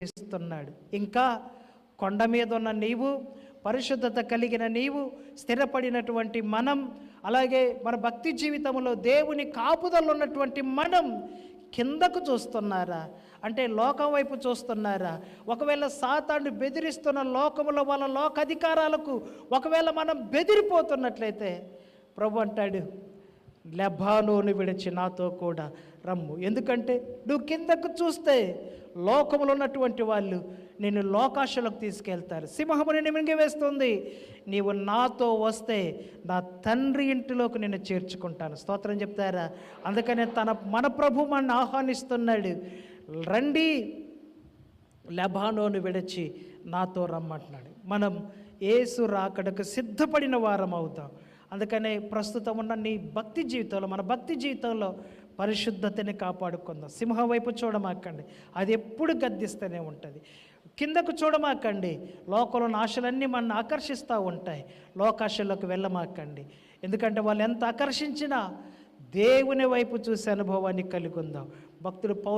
ఇస్తున్నాడు ఇంకా కొండ మీద ఉన్న నీవు పరిశుద్ధత కలిగిన నీవు స్థిరపడినటువంటి మనం అలాగే మన భక్తి జీవితంలో దేవుని కాపుదలు ఉన్నటువంటి మనం కిందకు చూస్తున్నారా? అంటే లోకం వైపు చూస్తున్నారా? ఒకవేళ సాతాన్ని బెదిరిస్తున్న లోకములో వాళ్ళ లోకాధికారాలకు ఒకవేళ మనం బెదిరిపోతున్నట్లయితే ప్రభు అంటాడు లెబానోను విడిచి నాతో కూడా రమ్ము. ఎందుకంటే నువ్వు కిందకు చూస్తే లోకములో ఉన్నటువంటి వాళ్ళు నేను లోకాశలకు తీసుకెళ్తారు. సింహముని మింగివేస్తుంది నీవు నాతో వస్తే నా తండ్రి ఇంటిలోకి నేను చేర్చుకుంటాను. స్తోత్రం చెప్తారా? అందుకనే తన మన ప్రభు మన ఆహ్వానిస్తున్నాడు. రండి లెబానోను విడిచి నాతో రమ్మంటున్నాడు. మనం ఏసు రాకడకు సిద్ధపడిన వారం అవుతాం. అందుకనే ప్రస్తుతం ఉన్న నీ భక్తి జీవితంలో మన భక్తి జీవితంలో పరిశుద్ధతని కాపాడుకుందాం. సింహం వైపు చూడమాకండి. అది ఎప్పుడు గద్దిస్తూనే ఉంటుంది. కిందకు చూడమాకండి. లోకంలో ఆశలన్నీ మన ఆకర్షిస్తూ ఉంటాయి. లోకాశల్లోకి వెళ్ళమాకండి. ఎందుకంటే వాళ్ళు ఎంత ఆకర్షించినా దేవుని వైపు చూసే అనుభవాన్ని కలిగి ఉందాం. భక్తుడు పౌరు